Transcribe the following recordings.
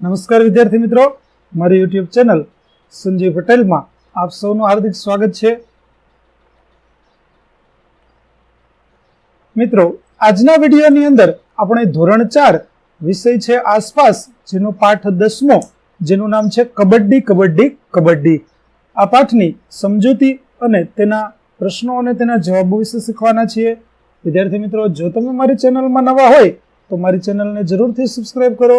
નમસ્કાર વિદ્યાર્થી મિત્રો. મારી યુટ્યુબ ચેનલ સંજય પટેલમાં આપ સૌનું હાર્દિક સ્વાગત છે. મિત્રો, આજના વિડીયોની અંદર આપણે ધોરણ ચાર વિષય છે આસપાસ, જેનો પાઠ દસમો, જેનું નામ છે કબડ્ડી કબડ્ડી કબડ્ડી. આ પાઠની સમજૂતી અને તેના પ્રશ્નો અને તેના જવાબો વિશે શીખવાના છીએ. વિદ્યાર્થી મિત્રો, જો તમે મારી ચેનલમાં નવા હોય, તો મારી ચેનલને જરૂરથી સબસ્ક્રાઇબ કરો.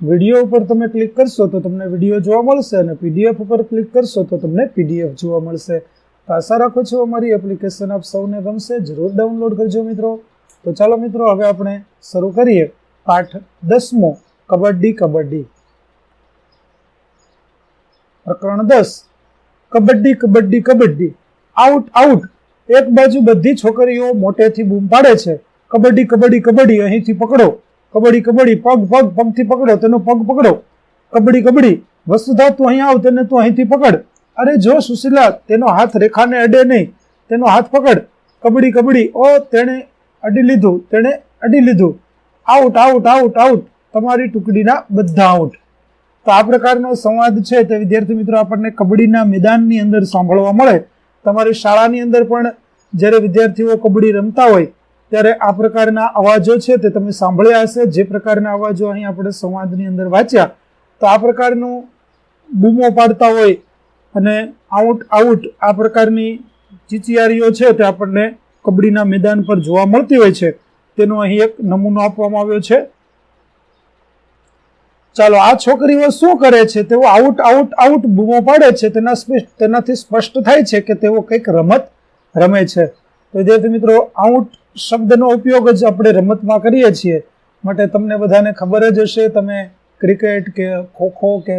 વીડિયો ઉપર તમે ક્લિક કરશો તો તમને વીડિયો જોવા મળશે અને પીડીએફ ઉપર ક્લિક કરશો તો તમને પીડીએફ જોવા મળશે. તો આશા રાખું છું અમારી એપ્લિકેશન આપ સૌને ગમશે. જરૂર ડાઉનલોડ કરજો મિત્રો. તો ચાલો મિત્રો, હવે આપણે શરૂ કરીએ પાઠ દસમો, કબડ્ડી કબડ્ડી. પ્રકરણ દસ, કબડ્ડી કબડ્ડી કબડ્ડી. આઉટ આઉટ એક બાજુ બધી છોકરીઓ મોટેથી બૂમ પાડે છે. કબડ્ડી કબડ્ડી કબડ્ડી અહીંથી પકડો. કબડ્ડી કબડ્ડી, પગ પગ, પગથી પકડો, તેનો પગ પકડો. કબડ્ડી કબડ્ડી વસ્તુધા તું અહીં આવ, તેને તું અહીંથી પકડ. અરે જો સુશીલા, તેનો હાથ રેખાને અડે નહીં, તેનો હાથ પકડ. કબડ્ડી કબડ્ડી, ઓ, તેણે અડી લીધું, તેણે અડી લીધું. આઉટ આઉટ આઉટ આઉટ તમારી ટુકડીના બધા આઉટ તો આ પ્રકારનો સંવાદ છે તે વિદ્યાર્થી મિત્રો આપણને કબડ્ડીના મેદાનની અંદર સાંભળવા મળે. તમારી શાળાની અંદર પણ જ્યારે વિદ્યાર્થીઓ કબડ્ડી રમતા હોય ત્યારે આ પ્રકારના અવાજો છે તે તમે સાંભળ્યા હશે. જે પ્રકારના અવાજો અહીં આપણે સંવાદની અંદર વાંચ્યા, તો આ પ્રકારનું બૂમો પાડતા હોય અને આઉટ આઉટ આ પ્રકારની ચીચિયારીઓ છે તે આપણને કબડ્ડીના મેદાન પર જોવા મળતી હોય છે. તેનો અહીં એક નમૂનો આપવામાં આવ્યો છે. ચાલો, આ છોકરીઓ શું કરે છે? તેઓ આઉટ આઉટ આઉટ બૂમો પાડે છે. તેના તેનાથી સ્પષ્ટ થાય છે કે તેઓ કંઈક રમત રમે છે. તો વિદ્યાર્થી મિત્રો, આઉટ શબ્દનો ઉપયોગ જ આપણે રમતમાં કરીએ છીએ. માટે તમને બધાને ખબર જ હશે, તમે ક્રિકેટ કે ખોખો કે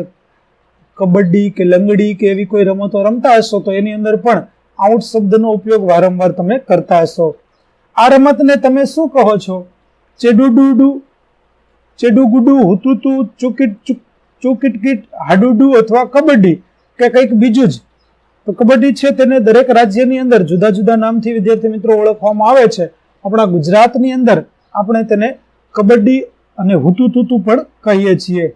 કબડ્ડી કે લંગડી કે એવી કોઈ રમતો રમતા હશો, તો એની અંદર પણ આઉટ શબ્દનો ઉપયોગ વારંવાર તમે કરતા હશો. આ રમતને તમે શું કહો છો? ચેડુડુડુ, ચેડુગુડુ, હુતુતુ, ચુકીટ ચુકીટકીટ, હાડુડુ અથવા કબડ્ડી કે કંઈક બીજું જ. તો કબડ્ડી છે તેને દરેક રાજ્યની અંદર જુદા જુદા નામથી વિદ્યાર્થી મિત્રો ઓળખવામાં આવે છે. આપણા ગુજરાતની અંદર આપણે તેને કબડ્ડી અને હુતુતુતુ પણ કહીએ છીએ.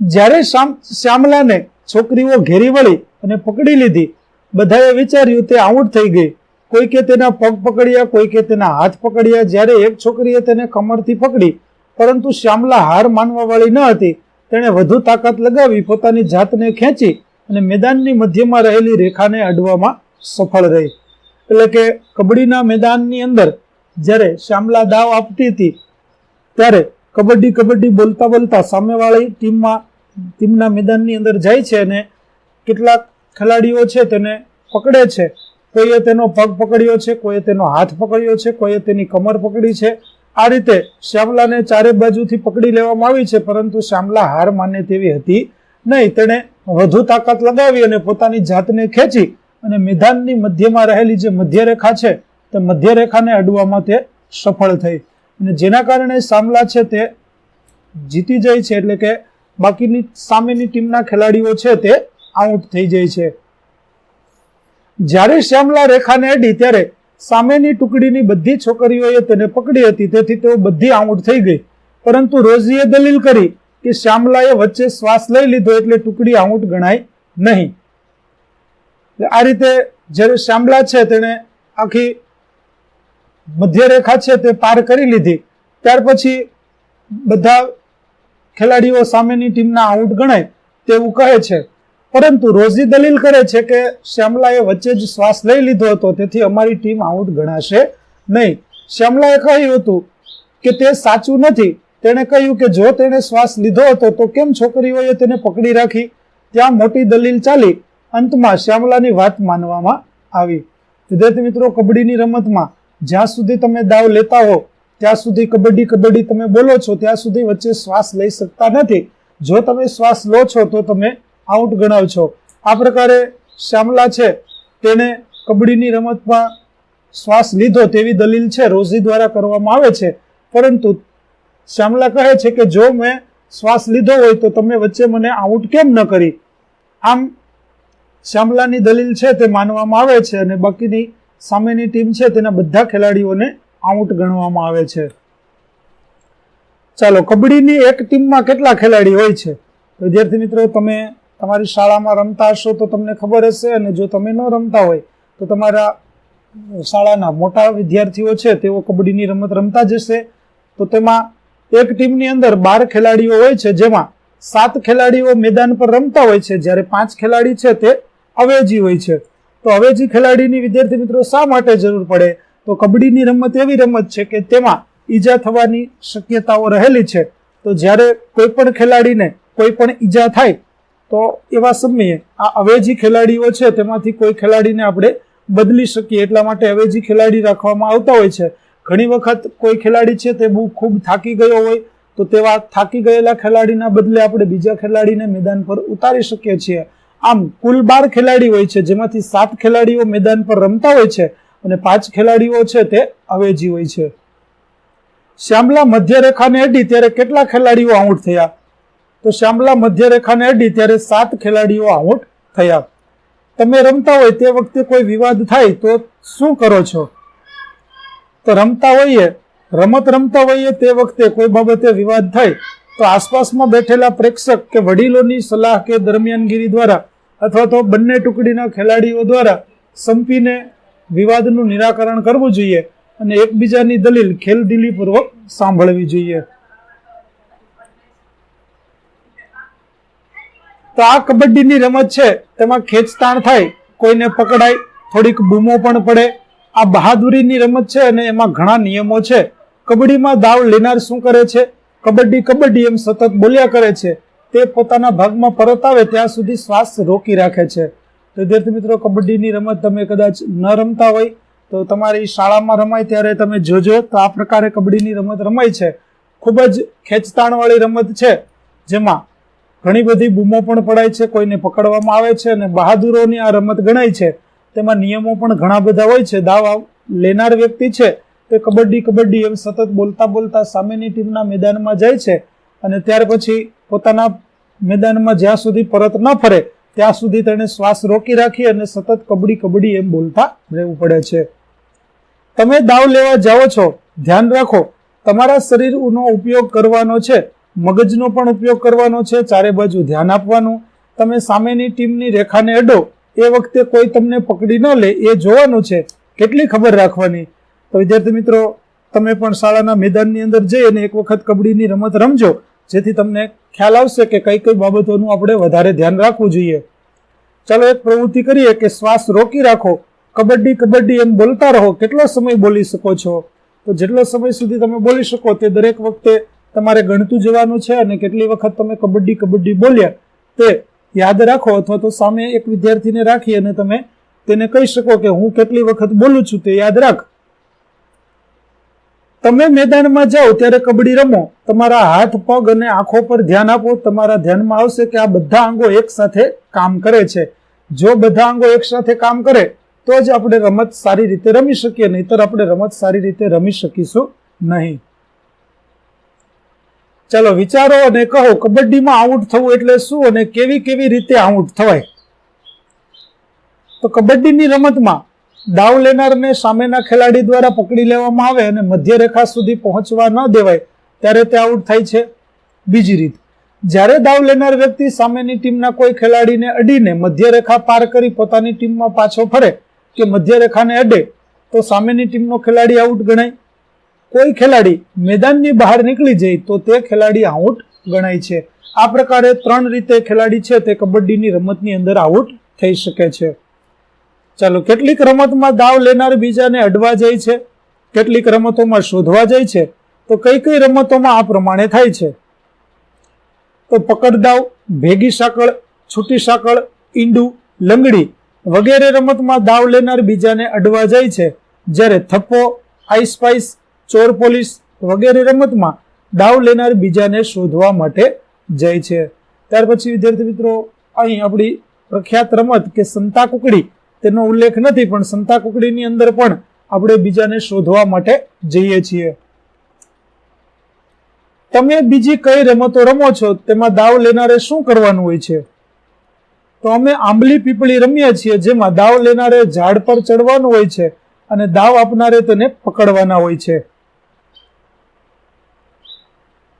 જ્યારે શ્યામ શ્યામલાને છોકરીઓ ઘેરી વળી અને પકડી લીધી, બધાએ વિચાર્યું તે આઉટ થઈ ગઈ. કોઈકે તેના પગ પકડ્યા કોઈકે તેના હાથ પકડ્યા. જ્યારે એક છોકરીએ તેને કમરથી પકડી, પરંતુ શ્યામલા હાર માનવા વાળી ન હતી. તેણે વધુ તાકાત લગાવી, પોતાની જાતને ખેંચી અને મેદાનની મધ્યમાં રહેલી રેખાને અડવામાં સફળ રહી. એટલે કે કબડ્ડીના મેદાનની અંદર જ્યારે શ્યામલા દાવ આપતી હતી, ત્યારે કબડ્ડી કબડ્ડી બોલતા બોલતા સામેવાળી ટીમમાં, ટીમના મેદાનની અંદર જાય છે અને કેટલાક ખેલાડીઓ છે તેને પકડે છે. કોઈએ તેનો પગ પકડ્યો છે, કોઈએ તેનો હાથ પકડ્યો છે, કોઈએ તેની કમર પકડી છે. આ રીતે શ્યામલાને ચારે બાજુથી પકડી લેવામાં આવી છે, પરંતુ શ્યામલા હાર માને તેવી હતી નહીં. તેણે વધુ તાકાત લગાવી અને પોતાની જાતને ખેંચી અને મેદાનની મધ્યમાં રહેલી જે મધ્યરેખા છે, તે મધ્યરેખાને અડવામાં તે સફળ થઈ. અને જેના કારણે શ્યામલા છે તે જીતી જાય છે, એટલે કે બાકીની સામેની ટીમના ખેલાડીઓ છે તે આઉટ થઈ જાય છે. જ્યારે શ્યામલા રેખાને અડી, ત્યારે સામેની ટુકડીની બધી છોકરીઓએ તેને પકડી હતી, તેથી તેઓ બધી આઉટ થઈ ગઈ. પરંતુ રોઝીએ દલીલ કરી કે શ્યામલાએ વચ્ચે શ્વાસ લઈ લીધો, એટલે ટુકડી આઉટ ગણાય નહીં. આ રીતે જ્યારે શ્યામલા છે, તેણે આખી મધ્યરેખા છે, તે પાર કરી લીધી. ત્યાર પછી બધા ખેલાડીઓ સામેની ટીમના આઉટ ગણાય તેવું કહે છે. પરંતુ રોઝી દલીલ કરે છે કે શ્યામલાએ વચ્ચે જ શ્વાસ લઈ લીધો હતો, તેથી અમારી ટીમ આઉટ ગણાશે નહીં. શ્યામલાએ કહ્યું હતું કે તે સાચું નથી. તેણે કહ્યું કે જો તેણે શ્વાસ લીધો હતો, તો કેમ છોકરીઓએ તેને પકડી રાખી? ત્યાં મોટી દલીલ ચાલી. અંતમાં શ્યામલાની વાત માનવામાં આવી. વિદ્યાર્થી મિત્રો, કબડ્ડીની રમતમાં જ્યાં સુધી તમે દાવ લેતા હો, ત્યાં સુધી કબડ્ડી કબડ્ડી તમે બોલો છો, ત્યાં સુધી વચ્ચે શ્વાસ લઈ શકતા નથી. જો તમે શ્વાસ લો છો, તો તમે આઉટ ગણાવ છો. આ પ્રકારે શ્યામલા છે તેને કબડ્ડીની રમતમાં શ્વાસ લીધો તેવી દલીલ છે, રોઝી દ્વારા કરવામાં આવે છે. પરંતુ શ્યામલા કહે છે કે જો મેં શ્વાસ લીધો હોય, તો તમે વચ્ચે મને આઉટ કેમ ન કરી? આમ શ્યામલાની દલીલ છે તે માનવામાં આવે છે અને બાકીની સામેની ટીમ છે તેના બધા ખેલાડીઓને આઉટ ગણવામાં આવે છે. ચાલો, કબડ્ડીની એક ટીમમાં કેટલા ખેલાડી હોય છે? વિદ્યાર્થી મિત્રો, તમે તમારી શાળામાં રમતા હશો તો તમને ખબર હશે અને જો તમે ન રમતા હોય તો તમારા શાળાના મોટા વિદ્યાર્થીઓ છે તેઓ કબડ્ડીની રમત રમતા જશે તો તેમાં એક ટીમની અંદર બાર ખેલાડીઓ હોય છે જેમાં સાત ખેલાડીઓ મેદાન પર રમતા હોય છે. જ્યારે પાંચ ખેલાડી છે તે અવેજી હોય છે. તો અવેજી ખેલાડીની વિદ્યાર્થી મિત્રો શા માટે જરૂર પડે? તો કબડ્ડીની રમત એવી રમત છે કે તેમાં ઈજા થવાની શક્યતાઓ રહેલી છે. તો જ્યારે કોઈ પણ ખેલાડીને કોઈ પણ ઈજા થાય, તો એવા સમયે આ અવેજી ખેલાડીઓ છે તેમાંથી કોઈ ખેલાડીને આપણે બદલી શકીએ એટલા માટે અવેજી ખેલાડી રાખવામાં આવતા હોય છે. ઘણી વખત કોઈ ખેલાડી છે તે બહુ ખૂબ થાકી ગયો હોય, તો તેવા થાકી ગયેલા ખેલાડીના બદલે આપણે બીજા ખેલાડીને મેદાન પર ઉતારી શકીએ છીએ. આમ કુલ બાર ખેલાડી હોય છે, જેમાંથી સાત ખેલાડીઓ મેદાન પર રમતા હોય છે અને પાંચ ખેલાડીઓ છે તે અવેજી હોય છે. શ્યામલા મધ્યરેખાને અડી ત્યારે કેટલા ખેલાડીઓ આઉટ થયા? તો શ્યામલા મધ્ય રેખાને અડી ત્યારે સાત ખેલાડીઓ આઉટ થયા. તમે રમતા હોય તે વખતે કોઈ વિવાદ થાય તો શું કરો છો? તો રમતા હોઈએ, રમત રમતા હોઈએ તે વખતે કોઈ બાબતે વિવાદ થાય તો આસપાસમાં બેઠેલા પ્રેક્ષક કે વડીલોની સલાહ કે દરમિયાનગીરી દ્વારા અથવા તો બંને ટુકડીના ખેલાડીઓ દ્વારા સંપીને વિવાદનું નિરાકરણ કરવું જોઈએ અને એકબીજાની દલીલ ખેલદિલીપૂર્વક સાંભળવી જોઈએ. તો આ કબડ્ડીની રમત છે, તેમાં ખેંચતાણ થાય, કોઈને પકડાય, થોડીક બૂમો પણ પડે. આ બહાદુરીની રમત છે અને એમાં ઘણા નિયમો છે. કબડ્ડીમાં દાવ લેનાર શું કરે છે? કબડ્ડી કબડ્ડી એમ સતત બોલ્યા કરે છે. તે પોતાના ભાગમાં પરત આવે ત્યાં સુધી શ્વાસ રોકી રાખે છે. તો વિદ્યાર્થી મિત્રો, કબડ્ડીની રમત તમે કદાચ ન રમતા હોય, તો તમારી શાળામાં રમાય ત્યારે તમે જોજો. તો આ પ્રકારે કબડ્ડીની રમત રમાય છે. ખૂબ જ ખેંચતાણવાળી રમત છે, જેમાં ઘણી બધી બૂમો પણ પડાય છે, કોઈને પકડવામાં આવે છે અને બહાદુરોની આ રમત ગણાય છે. તેમાં નિયમો પણ ઘણા બધા હોય છે. દાવ લેનાર વ્યક્તિ છે, તે કબડ્ડી કબડ્ડી એમ સતત બોલતા બોલતા સામેની ટીમના મેદાનમાં જાય છે અને ત્યાર પછી પોતાના મેદાનમાં જ્યાં સુધી પરત ન ફરે, ત્યાં સુધી તેણે શ્વાસ રોકી રાખી અને સતત કબડ્ડી કબડ્ડી એમ બોલતા રહેવું પડે છે. તમે દાવ લેવા જાઓ છો, ધ્યાન રાખો, તમારા શરીરનો ઉપયોગ કરવાનો છે, મગજનો પણ ઉપયોગ કરવાનો છે, ચારે બાજુ ધ્યાન આપવાનું. તમે સામેની ટીમની રેખાને અડો, એ વખતે કોઈ તમને પકડી ન લે, એ જોવાનું છે, કેટલી ખબર રાખવાની. તો વિદ્યાર્થી મિત્રો, તમે પણ શાળાના મેદાનની અંદર જઈ અને એક વખત કબડ્ડીની રમત રમજો, જેથી તમને ખ્યાલ આવશે કે કઈ કઈ બાબતોનું આપણે વધારે ધ્યાન રાખવું જોઈએ. ચાલો એક પ્રવૃત્તિ કરીએ કે શ્વાસ રોકી રાખો. કબડ્ડી કબડ્ડી એમ બોલતા રહો. કેટલો સમય બોલી શકો છો? તો જેટલો સમય સુધી તમે બોલી શકો તે દરેક વખતે તમારે ગણતું જવાનું છે અને કેટલી વખત તમે કબડ્ડી કબડ્ડી બોલ્યા તે યાદ રાખો અથવા તો સામે એક વિદ્યાર્થીને રાખી અને તમે તેને કહી શકો કે હું કેટલી વખત બોલું છું તે યાદ રાખ. તમે મેદાનમાં જાઓ ત્યારે કબડ્ડી રમો. તમારા હાથ, પગ અને આંખો પર ધ્યાન આપો. તમારા ધ્યાનમાં આવશે કે આ બધા અંગો એક સાથે કામ કરે છે. જો બધા અંગો એક સાથે કામ કરે, તો જ આપણે રમત સારી રીતે રમી શકીએ. નહીતર આપણે રમત સારી રીતે રમી શકીશું નહીં. ચાલો, વિચારો અને કહો, કબડ્ડીમાં આઉટ થવું એટલે શું અને કેવી કેવી રીતે આઉટ થવાય? તો કબડ્ડીની રમતમાં દાવ લેનારને સામેના ખેલાડી દ્વારા પકડી લેવામાં આવે અને મધ્ય રેખા સુધી પહોંચવા ન દેવાય, ત્યારે તે આઉટ થાય છે. બીજી રીત, જ્યારે દાવ લેનાર વ્યક્તિ સામેની ટીમના કોઈ ખેલાડીને અડીને મધ્ય રેખા પાર કરી પોતાની ટીમમાં પાછો ફરે કે મધ્ય રેખાને અડે, તો સામેની ટીમનો ખેલાડી આઉટ ગણાય. કોઈ ખેલાડી મેદાનની બહાર નીકળી જાય, તો તે ખેલાડી આઉટ ગણાય છે. આ પ્રકારે ત્રણ રીતે ખેલાડી છે, તે કબડ્ડીની રમતની અંદર આઉટ થઈ શકે છે. ચાલો, કેટલીક રમતમાં દાવ લેનાર બીજાને અડવા જાય છે? કેટલીક રમતોમાં શોધવા જાય છે? તો કઈ કઈ રમતોમાં આ પ્રમાણે થાય છે? તો પકડ દાવ, ભેગી સાંકળ, છૂટી સાંકળ, ઈંડું, લંગડી વગેરે રમતમાં દાવ લેનાર બીજાને અડવા જાય છે. જ્યારે થપ્પો આઈસ પાઈસ ચોર પોલીસ વગેરે રમતમાં દાવ લેનાર બીજાને શોધવા માટે જાય છે. ત્યાર પછી, વિદ્યાર્થી મિત્રો, અહીં આપણી પ્રખ્યાત રમત કે સંતા કુકડી તેનો ઉલ્લેખ નથી, પણ સંતા કુકડીની અંદર પણ આપણે બીજાને શોધવા માટે જઈએ છીએ. તમે બીજી કઈ રમતો રમો છો, તેમાં દાવ લેનારે શું કરવાનું હોય છે? તો અમે આંબલી પીપળી રમીએ છીએ, જેમાં દાવ લેનારે ઝાડ પર ચડવાનું હોય છે અને દાવ આપનારે તેને પકડવાના હોય છે.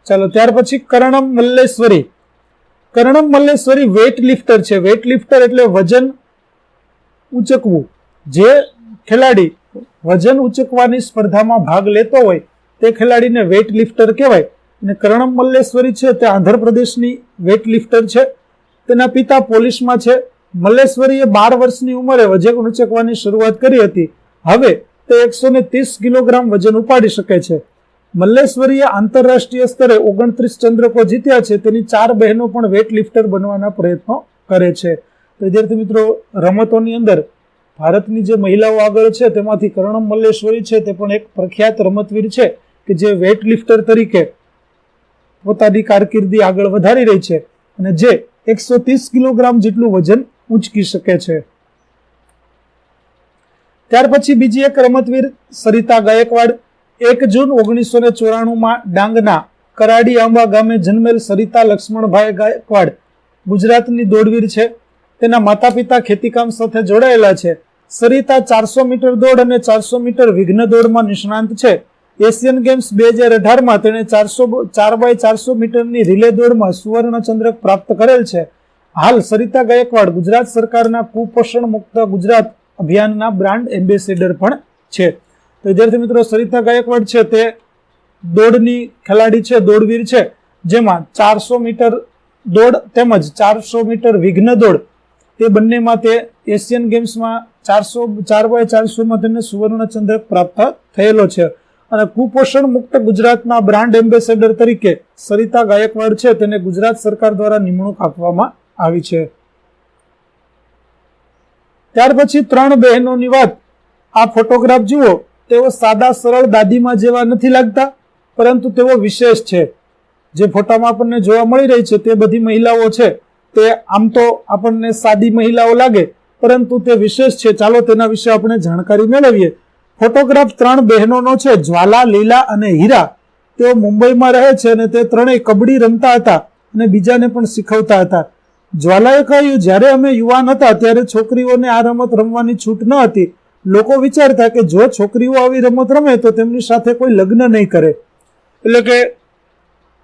ચાલો, ત્યાર પછી કર્ણમ મલ્લેશ્વરી કર્ણમ મલ્લેશ્વરી વેટ લિફ્ટર છે. વેઇટ લિફ્ટર એટલે વજન ઉચકવું. જે ખેલાડી વજન ઉચકવાની સ્પર્ધામાં ભાગ લેતો હોય, તે ખેલાડીને વેઇટ લિફ્ટર કહેવાય. અને કરણમ મલ્લેશ્વરી છે, તે આંધ્રપ્રદેશની વેઇટ લિફ્ટર છે. તેના પિતા પોલીસમાં છે. મલ્લેશ્વરીએ બાર વર્ષની ઉંમરે વજન ઉચકવાની શરૂઆત કરી હતી. હવે તે એકસો ને ત્રીસ કિલોગ્રામ વજન ઉપાડી શકે છે. મલ્લેશ્વરીએ આંતરરાષ્ટ્રીય સ્તરે ઓગણત્રીસ ચંદ્રકો જીત્યા છે. તેની ચાર બહેનો પણ વેટ લિફ્ટર બનવાના પ્રયત્નો કરે છે. વિદ્યાર્થી મિત્રો, રમતોની અંદર ભારતની જે મહિલાઓ આગળ છે, તેમાંથી કરણમ મલ્લેશ્વરી છે, તે પણ એક પ્રખ્યાત રમતવીર છે કે જે વેટ લિફ્ટર તરીકે પોતાની કારકિર્દી આગળ વધારી રહી છે અને જે એકસો ત્રીસ કિલોગ્રામ જેટલું વજન ઉંચકી શકે છે. ત્યાર પછી બીજી એક રમતવીર સરિતા ગાયકવાડ. એક જૂન ઓગણીસો ને ચોરાણુંમાં ડાંગના કરાડી આંબા ગામે જન્મેલ સરિતા લક્ષ્મણભાઈ ગાયકવાડ ગુજરાતની દોડવીર છે. તેના માતા પિતા ખેતીકામ સાથે જોડાયેલા છે. સરિતા ચારસો મીટર દોડ અને ચારસો મીટર વિઘ્ન દોડમાં નિષ્ણાંત છે. એશિયન ગેમ્સ બે હજાર અઢારમાં તેણે ચારસો ચાર બાય ચારસો મીટરની રિલે દોડમાં સુવર્ણ ચંદ્રક પ્રાપ્ત કરેલ છે. હાલ સરિતા ગાયકવાડ ગુજરાત સરકારના કુપોષણ મુક્ત ગુજરાત અભિયાનના બ્રાન્ડ એમ્બેસેડર પણ છે. તો વિદ્યાર્થી મિત્રો, સરિતા ગાયકવાડ છે તે દોડની ખેલાડી છે, દોડવીર છે. જેમાં ચારસો મીટર દોડ તેમજ ચારસો મીટર વિઘ્ન દોડ તે બંનેમાં તે એશિયન ગેમ્સમાં ચારસો, ચાર બાય ચારસોમાં તેને સુવર્ણ ચંદ્રક પ્રાપ્ત થયેલો છે. અને કુપોષણ મુક્ત ગુજરાતના બ્રાન્ડ એમ્બેસેડર તરીકે સરિતા ગાયકવાડ છે. તેને ગુજરાત સરકાર દ્વારા નિમણૂક આપવામાં આવી છે. ત્યાર પછી ત્રણ બહેનોની વાત. આ ફોટોગ્રાફ જુઓ. તેઓ સાદા, સરળ દાદીમાં જેવા નથી લાગતા, પરંતુ તેઓ વિશેષ છે. જે ફોટામાં આપણને જોવા મળી રહી છે તે બધી મહિલાઓ છે. તે આમ તો આપણને સાદી મહિલાઓ લાગે, પરંતુ તે વિશેષ છે. ચાલો તેના વિશે આપણે જાણકારી મેળવીએ. ફોટોગ્રાફ ત્રણ બહેનોનો છે, જ્વાલા, લીલા અને હીરા. તેઓ મુંબઈમાં રહે છે અને તે ત્રણેય કબડ્ડી રમતા હતા અને બીજાને પણ શીખવતા હતા. જ્વાલાએ કહ્યું, જ્યારે અમે યુવાન હતા ત્યારે છોકરીઓને આ રમત રમવાની છૂટ ન હતી. લોકો વિચારતા કે જો છોકરીઓ આવી રમત રમે તો તેમની સાથે કોઈ લગ્ન નહીં કરે. એટલે કે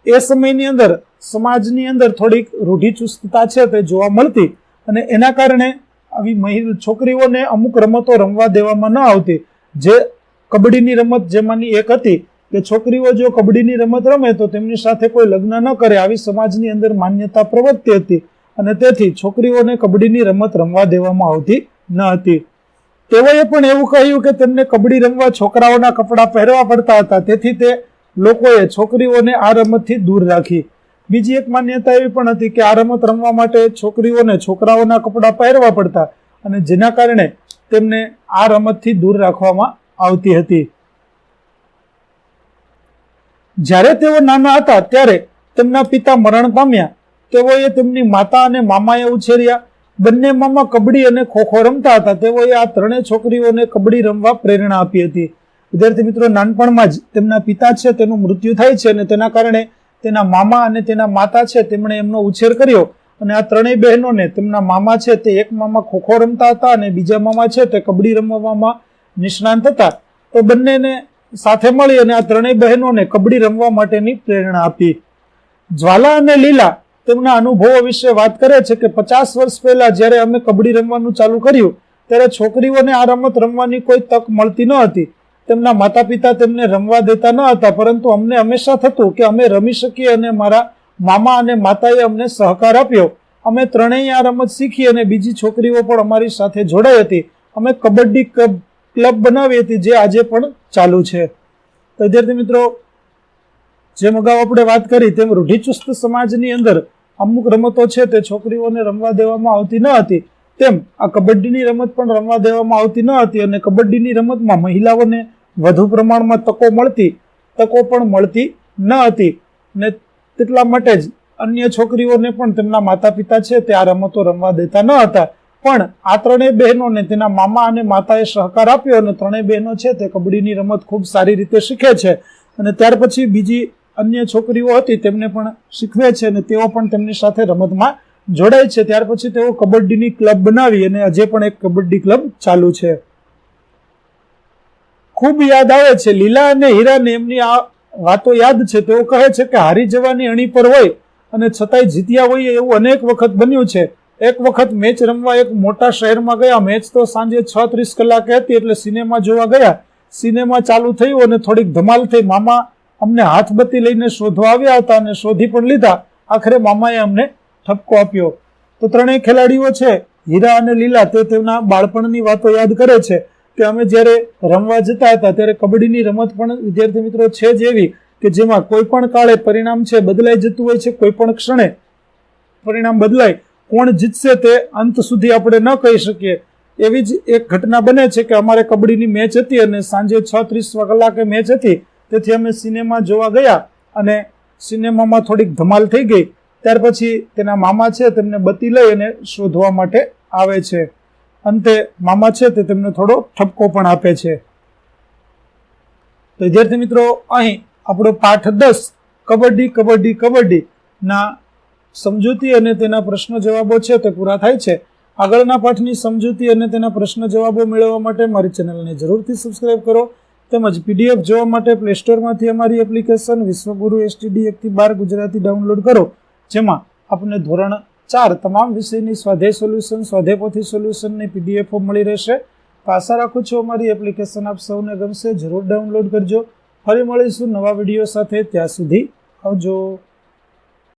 એ સમયની અંદર સમાજની અંદર થોડીક રૂઢિચુસ્તતા છે તે જોવા મળતી અને એના કારણે આવી મહિલ છોકરીઓને અમુક રમતો રમવા દેવામાં ન આવતી. જે કબડ્ડીની રમત જેમાંની એક હતી કે છોકરીઓ જો કબડ્ડીની રમત રમે તો તેમની સાથે કોઈ લગ્ન ન કરે આવી સમાજની અંદર માન્યતા પ્રવર્તી હતી અને તેથી છોકરીઓને કબડ્ડીની રમત રમવા દેવામાં આવતી ન હતી. તેઓએ પણ એવું કહ્યું કે તેમને કબડ્ડી રમવા છોકરાઓના કપડાં પહેરવા પડતા હતા. તેથી તે લોકોએ છોકરીઓને આ રમતથી દૂર રાખી. બીજી એક માન્યતા એવી પણ હતી કે આ રમત રમવા માટે છોકરીઓને છોકરાઓના કપડાં પહેરવા પડતા અને જેના કારણે તેમને આ રમતથી દૂર રાખવામાં આવતી હતી. જ્યારે તેઓ નાના હતા ત્યારે તેમના પિતા મરણ પામ્યા. તેઓએ તેમની માતા અને મામાએ ઉછેર્યા. બંને મામા કબડ્ડી અને ખોખો રમતા હતા. તેઓએ આ ત્રણેય છોકરીઓને કબડ્ડી રમવા પ્રેરણા આપી હતી. વિદ્યાર્થી મિત્રો, નાનપણમાં જ તેમના પિતા છે, તેનું મૃત્યુ થાય છે અને તેના કારણે તેના મામા અને તેના માતા છે, તેમણે એમનો ઉછેર કર્યો. અને આ ત્રણેય બહેનોને તેમના મામા છે, તે એક મામા ખોખો રમતા હતા અને બીજા મામા છે, તે કબડ્ડી રમવામાં નિષ્ણાંત હતા. તો બંનેને સાથે મળી અને આ ત્રણેય બહેનોને કબડ્ડી રમવા માટેની પ્રેરણા આપી. જ્વાલા અને લીલા તેમના અનુભવો વિશે વાત કરે છે કે પચાસ વર્ષ પહેલા જ્યારે અમે કબડ્ડી રમવાનું ચાલુ કર્યું, ત્યારે છોકરીઓને આ રમત રમવાની કોઈ તક મળતી ન હતી. તેમના માતા પિતા તેમને રમવા દેતા ન હતા, પરંતુ અમને હંમેશા થતું કે અમે રમી શકીએ અને મારા મામા અને માતાએ અમને સહકાર આપ્યો. અમે ત્રણેય આ રમત શીખી અને બીજી છોકરીઓ પણ અમારી સાથે જોડાઈ હતી. અમે કબડ્ડી ક્લબ બનાવી હતી, જે આજે પણ ચાલુ છે. તો વિદ્યાર્થી મિત્રો, જેમ અગાઉ આપણે વાત કરી તેમ રૂઢિચુસ્ત સમાજની અંદર અમુક રમતો છે તે છોકરીઓને રમવા દેવામાં આવતી ન હતી. તેમ આ કબડ્ડીની રમત પણ રમવા દેવામાં આવતી ન હતી અને કબડ્ડીની રમતમાં મહિલાઓને વધુ પ્રમાણમાં તકો મળતી, તકો પણ મળતી ન હતી. ને તેટલા માટે જ અન્ય છોકરીઓને પણ તેમના માતા પિતા છે તે આ રમતો રમવા દેતા ન હતા. પણ આ ત્રણેય બહેનોને તેના મામા અને માતાએ સહકાર આપ્યો અને ત્રણેય બહેનો છે તે કબડ્ડીની રમત ખૂબ સારી રીતે શીખે છે. અને ત્યાર પછી બીજી અન્ય છોકરીઓ હતી તેમને પણ શીખવે છે અને તેઓ પણ તેમની સાથે રમતમાં જોડાય છે. ત્યાર પછી તેઓ કબડ્ડીની ક્લબ બનાવી અને હજે પણ એક કબડ્ડી ક્લબ ચાલુ છે. ખૂબ યાદ આવે છે. લીલા અને હીરાને એમની આ વાતો યાદ છે. તેઓ કહે છે કે હારી જવાની અણી પર હોય અને છતાંય જીત્યા હોઈએ એવું અનેક વખત બન્યું છે. એક વખત મેચ રમવા એક મોટા શહેરમાં ગયા. મેચ તો સાંજે છ ત્રીસ કલાકે હતી એટલે સિનેમા જોવા ગયા. સિનેમા ચાલુ થયું અને થોડીક ધમાલ થઈ. મામા અમને હાથબત્તી લઈને શોધવા આવ્યા હતા અને શોધી પણ લીધા. આખરે મામાએ અમને ઠપકો આપ્યો. તો ત્રણેય ખેલાડીઓ છે, હીરા અને લીલા, તે તેમના બાળપણની વાતો યાદ કરે છે. કે અમે જ્યારે રમવા જતા હતા, ત્યારે કબડ્ડીની રમત પણ વિદ્યાર્થી મિત્રો છે જ એવી કે જેમાં કોઈ પણ કાળે પરિણામ છે બદલાઈ જતું હોય છે, કોઈ પણ ક્ષણે પરિણામ બદલાય, કોણ જીતશે તે અંત સુધી આપણે ન કહી શકીએ. એવી જ એક ઘટના બને છે કે અમારે કબડ્ડીની મેચ હતી અને સાંજે છ ત્રીસ કલાકે મેચ હતી, તેથી અમે સિનેમા જોવા ગયા અને સિનેમામાં થોડીક ધમાલ થઈ ગઈ. ત્યાર પછી તેના મામા છે, તેમને બતી લઈ અને શોધવા માટે આવે છે. અંતે મામા છે તે તેમને થોડો ઠપકો પણ આપે છે. તો વિદ્યાર્થી મિત્રો, અહીં આપણો પાઠ દસ, કબડ્ડી કબડ્ડી કબડ્ડી ના સમજૂતી અને તેના પ્રશ્ન જવાબો છે તે પૂરા થાય છે. આગળના પાઠની સમજૂતી અને તેના પ્રશ્ન જવાબો મેળવવા માટે મારી ચેનલને જરૂરથી સબસ્ક્રાઇબ કરો તેમજ પીડીએફ જોવા માટે પ્લે સ્ટોરમાંથી અમારી એપ્લિકેશન વિશ્વગુરુ એસટીડી એકથી બાર ગુજરાતી ડાઉનલોડ કરો, જેમાં આપને ધોરણ ચાર, તમામ વિષયની સ્વાધે સોલ્યુશન સ્વાધેપોથી સોલ્યુશનની પીડીએફો મળી રહેશે. તો આશા રાખું છું અમારી એપ્લિકેશન આપ સૌને ગમશે. જરૂર ડાઉનલોડ કરજો. ફરી મળીશું નવા વીડિયો સાથે. ત્યાં સુધી આવજો.